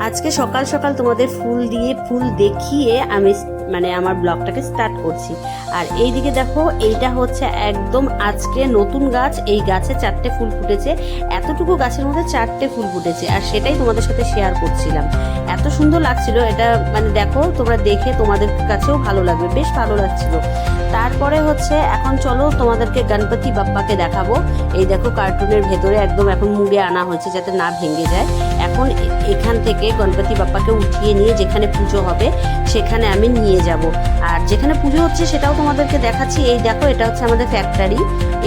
আজকে সকাল সকাল তোমাদের ফুল দিয়ে ফুল দেখিয়ে আমি মানে আমার ব্লগটাকে স্টার্ট করছি। আর এইদিকে দেখো, এইটা হচ্ছে একদম আজকে নতুন গাছ। এই গাছে চারটে ফুল ফুটেছে। এতটুকু গাছের মধ্যে চারটে ফুল ফুটেছে। আর সেটাই তোমাদের সাথে শেয়ার করছিলাম। এত সুন্দর লাগছিল। এটা মানে দেখো, তোমরা দেখে তোমাদের কাছেও ভালো লাগবে। বেশ ভালো লাগছিল। তারপরে হচ্ছে, এখন চলো তোমাদেরকে গণপতি বাপ্পাকে দেখাবো। এই দেখো কার্টুনের ভেতরে একদম এখন মুড়ে আনা হয়েছে যাতে না ভেঙে যায়। এখন এখান থেকে গণপতি বাপ্পাকে উঠিয়ে নিয়ে যেখানে পুজো হবে, সেখানে আমি নিয়ে যাব। আর যেখানে পুজো হচ্ছে সেটাও তোমাদেরকে দেখাচ্ছি। এই দেখো, এটা হচ্ছে আমাদের ফ্যাক্টরি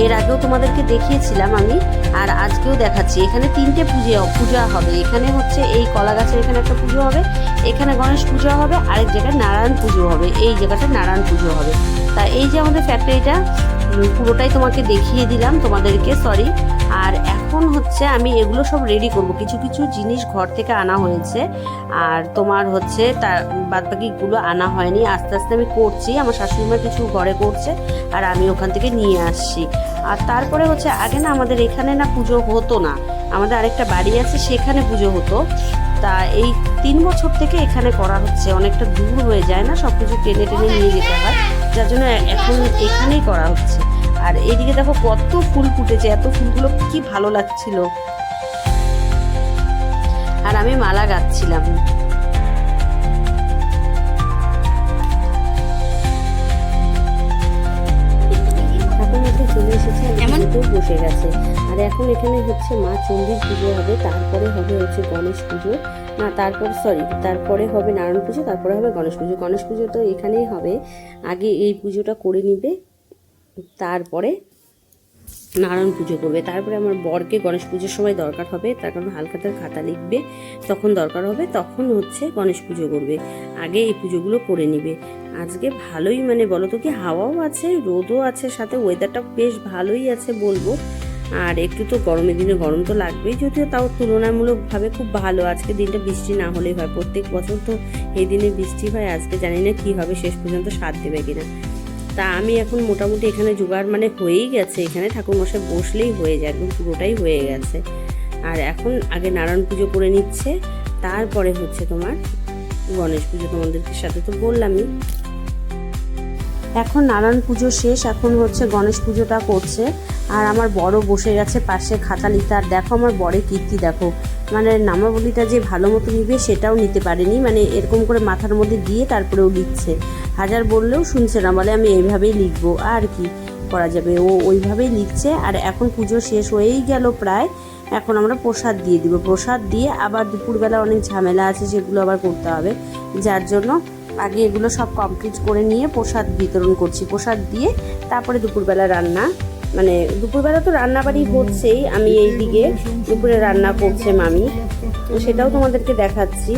এর আগেও তোমাদেরকে দেখিয়েছিলাম আমি, আর আজকেও দেখাচ্ছি। এখানে তিনটে পুজো, পূজা হবে। এখানে হচ্ছে এই কলা গাছের এখানে একটা পুজো হবে, এখানে গণেশ পুজো হবে, আরেক জায়গায় নারায়ণ পুজো হবে। এই জায়গাটা নারায়ণ পুজো হবে। তা এই যে আমাদের ফ্যাক্টরিটা পুরোটাই তোমাকে দেখিয়ে দিলাম তোমাদেরকে সরি আর এখন হচ্ছে আমি এগুলো সব রেডি করব। কিছু কিছু জিনিস ঘর থেকে আনা হয়েছে। আর তোমার হচ্ছে তার বাদ বাকিগুলো আনা হয়নি। আস্তে আস্তে আমি করছি। আমার শাশুড়িমা কিছু ঘরে করছে আর আমি ওখান থেকে নিয়ে আসছি। আর তারপরে হচ্ছে আগে না আমাদের এখানে না পুজো হতো না। আমাদের আরেকটা বাড়ি আছে, সেখানে পুজো হতো। তা এই তিন বছর থেকে এখানে করা হচ্ছে। অনেকটা দূর হয়ে যায় না সব কিছু টেনে টেনে নিয়ে যেতে হয়। যার জন্য এখন এখানেই করা হচ্ছে। আর এইদিকে দেখো কত ফুল ফুটেছে এত ফুলগুলো কি ভালো লাগছিল। আর আমি মালা গাচ্ছিলাম চলে এসেছে এমন? তো বসে গেছে। আর এখন এখানে হচ্ছে মা চণ্ডীর পুজো হবে তারপরে হবে হচ্ছে গণেশ পুজো। না তারপর সরি তারপরে হবে নারায়ণ পুজো তারপরে হবে গণেশ পুজো। গণেশ পুজো তো এখানেই হবে। আগে এই পুজোটা করে নিবে। তারপরে নারায়ণ পুজো করবে। তারপরে আমার বরকে গণেশ পুজোর সময় দরকার হবে, তার কারণ হালখাতার খাতা লিখবে, তখন দরকার হবে, তখন হচ্ছে গণেশ পুজো করবে। আগে এই পুজোগুলো করে নিবে। আজকে ভালোই মানে বলো তো কি, হাওয়াও আছে, রোদও আছে, সাথে ওয়েদারটা বেশ ভালোই আছে বলব। আর একটু তো গরমের দিনে গরম তো লাগবেই, যদিও তাও তুলনামূলকভাবে খুব ভালো। আজকে দিনটা বৃষ্টি না হলেই হয়। প্রত্যেক বছর তো এই দিনে বৃষ্টি হয়, আজকে জানি না কী হবে, শেষ পর্যন্ত সাথ দেবে কিনা। তা আমি এখন মোটামুটি এখানে জোগাড় মানে হয়েই গেছে। এখানে ঠাকুরমশাই বসলেই হয়ে যায়, একদম পুরোটাই হয়ে গেছে। আর এখন আগে নারায়ণ পুজো করে নিচ্ছে, তারপরে হচ্ছে তোমার গণেশ পুজো তোমাদের সাথে তো বললামই। এখন নারায়ণ পুজো শেষ, এখন হচ্ছে গণেশ পুজোটা করছে। আর আমার বড় বসে গেছে পাশে খাতা নিতে আর দেখো আমার বরের কীর্তি, দেখো। মানে নামাবলিটা যে ভালো মতো নিবে সেটাও নিতে পারেনি। মানে এরকম করে মাথার মধ্যে দিয়ে তারপরেও লিখছে। হাজার বললেও শুনছে না, বলে আমি এইভাবেই লিখব। আর কি করা যাবে? ও ওইভাবেই লিখছে। আর এখন পুজো শেষ হয়েই গেল প্রায়। এখন আমরা প্রসাদ দিয়ে দিব। প্রসাদ দিয়ে আবার দুপুরবেলা অনেক ঝামেলা আছে, সেগুলো আবার করতে হবে। যার জন্য আগে এগুলো সব কমপ্লিট করে নিয়ে প্রসাদ বিতরণ করছি। প্রসাদ দিয়ে তারপরে দুপুরবেলা রান্না মানে দুপুরবেলা তো রান্নাবাড়ি হচ্ছেই, আমি এই দিকে দুপুরে রান্না করছে মামি। সেটাও তোমাদেরকে দেখাচ্ছি।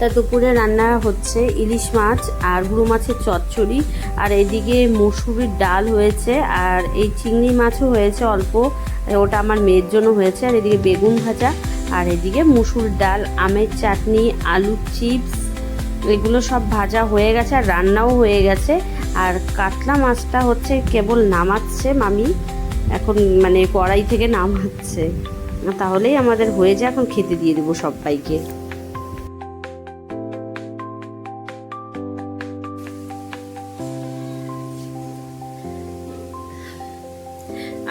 তা দুপুরে রান্না হচ্ছে ইলিশ মাছ আর গুঁড়ো মাছের চচ্চড়ি। আর এদিকে মসুরির ডাল হয়েছে আর এই চিংড়ি মাছও হয়েছে অল্প। ওটা আমার মেয়ের জন্য হয়েছে। আর এদিকে বেগুন ভাজা আর এদিকে মুসুর ডাল, আমের চাটনি, আলুর চিপস, এগুলো সব ভাজা হয়ে গেছে আর রান্নাও হয়ে গেছে। আর কাতলা মাছটা হচ্ছে কেবল নামাচ্ছে মামি। এখন মানে কড়াই থেকে নামাচ্ছে। তাহলেই আমাদের হয়ে যায়। এখন খেতে দিয়ে দেবো সবাইকে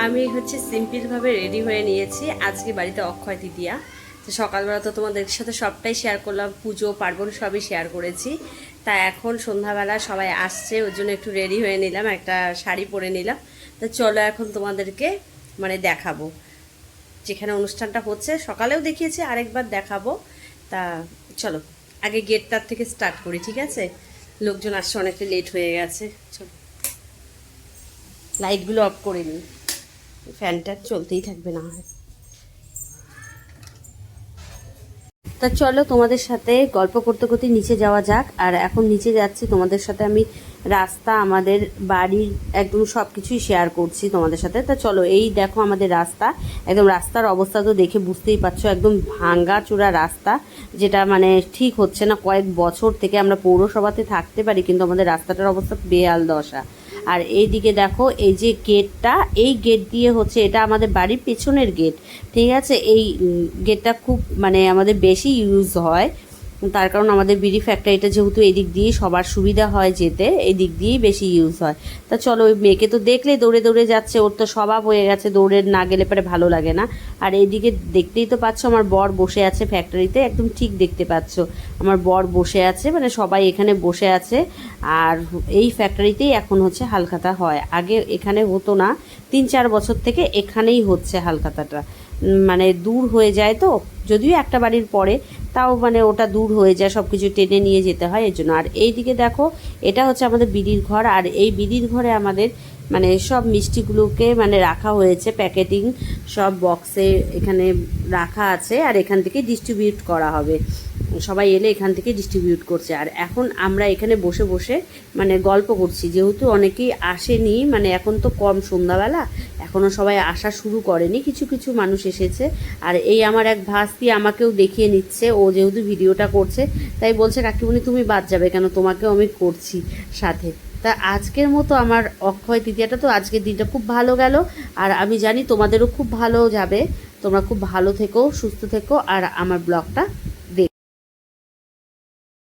আমি হচ্ছে সিম্পলভাবে রেডি হয়ে নিয়েছি। আজকে বাড়িতে অক্ষয় তৃতীয়া। তো সকালবেলা তো তোমাদের সাথে সবটাই শেয়ার করলাম, পুজো, পার্বণ সবই শেয়ার করেছি। তা এখন সন্ধ্যাবেলা সবাই আসছে, ওর জন্য একটু রেডি হয়ে নিলাম, একটা শাড়ি পরে নিলাম। তো চলো এখন তোমাদেরকে মানে দেখাবো। যেখানে অনুষ্ঠানটা হচ্ছে, সকালেও দেখিয়েছি, আরেকবার দেখাবো। তা চলো, আগে গেটটার থেকে স্টার্ট করি, ঠিক আছে? লোকজন আসছে, অনেকটা লেট হয়ে গেছে। চলো। লাইটগুলো অফ করে নিই। ফ্যানটা চলতেই থাকবে না হয়। তা চলো তোমাদের সাথে গল্প করতে করতে নিচে যাওয়া যাক। আর এখন নিচে যাচ্ছি, তোমাদের সাথে আমি রাস্তা, আমাদের বাড়ির একদম সব কিছুই শেয়ার করছি তোমাদের সাথে। তা চলো, এই দেখো আমাদের রাস্তা। একদম রাস্তার অবস্থা তো দেখে বুঝতেই পারছ, একদম ভাঙ্গা চূড়া রাস্তা, যেটা মানে ঠিক হচ্ছে না। কয়েক বছর থেকে আমরা পৌরসভাতে থাকতে পারি, কিন্তু আমাদের রাস্তাটার অবস্থা বেহাল দশা। আর এই দিকে দেখো, এই যে গেটটা, এই গেট দিয়ে হচ্ছে এটা আমাদের বাড়ির পেছনের গেট, ঠিক আছে? এই গেটটা খুব মানে আমাদের বেশি ইউজ হয় তার কারণ আমাদের বিড়ি ফ্যাক্টরিটা যেহেতু এদিক দিয়ে সবার সুবিধা হয় যেতে, এদিক দিক দিয়েই বেশি ইউজ হয়। তা চলো, ওই মেয়েকে তো দেখলে দৌড়ে দৌড়ে যাচ্ছে, ওর তো স্বভাব হয়ে গেছে, দৌড়ে না গেলে পরে ভালো লাগে না। আর এইদিকে দেখতেই তো পাচ্ছ, আমার বর বসে আছে ফ্যাক্টরিতে একদম ঠিক দেখতে পাচ্ছ। আমার বর বসে আছে মানে সবাই এখানে বসে আছে। আর এই ফ্যাক্টরিতেই এখন হচ্ছে হালখাতা হয়। আগে এখানে হতো না, তিন চার বছর থেকে এখানেই হচ্ছে হালখাতাটা। মানে দূর হয়ে যায় তো, যদিও একটা বাড়ির পরে, তাও মানে ওটা দূর হয়ে যায় সব কিছু টেনে নিয়ে যেতে হয় এর জন্য। আর এই দিকে দেখো, এটা হচ্ছে আমাদের বিড়ির ঘর, আর এই বিড়ির ঘরে আমাদের মানে সব মিষ্টিগুলোকে মানে রাখা হয়েছে, প্যাকেটিং সব বক্সে এখানে রাখা আছে, আর এখান থেকে ডিস্ট্রিবিউট করা হবে। সবাই এলে এখান থেকে ডিস্ট্রিবিউট করছে। আর এখন আমরা এখানে বসে বসে মানে গল্প করছি। যেহেতু অনেকেই আসেনি মানে এখন তো কম সন্ধ্যাবেলা এখনও সবাই আসা শুরু করেনি। কিছু কিছু মানুষ এসেছে। আর এই আমার এক ভাস্তি আমাকেও দেখিয়ে নিচ্ছে। ও যেহেতু ভিডিওটা করছে, তাই বলছে, কাকিমণি, তুমি বাদ যাবে কেন? তোমাকেও আমি করছি সাথে। তা আজকের মতো আমার অক্ষয় তৃতীয়াটা তো আজকের দিনটা খুব ভালো গেল। আর আমি জানি তোমাদেরও খুব ভালো যাবে। তোমরা খুব ভালো থেকো, সুস্থ থেকো। আর আমার ব্লগটা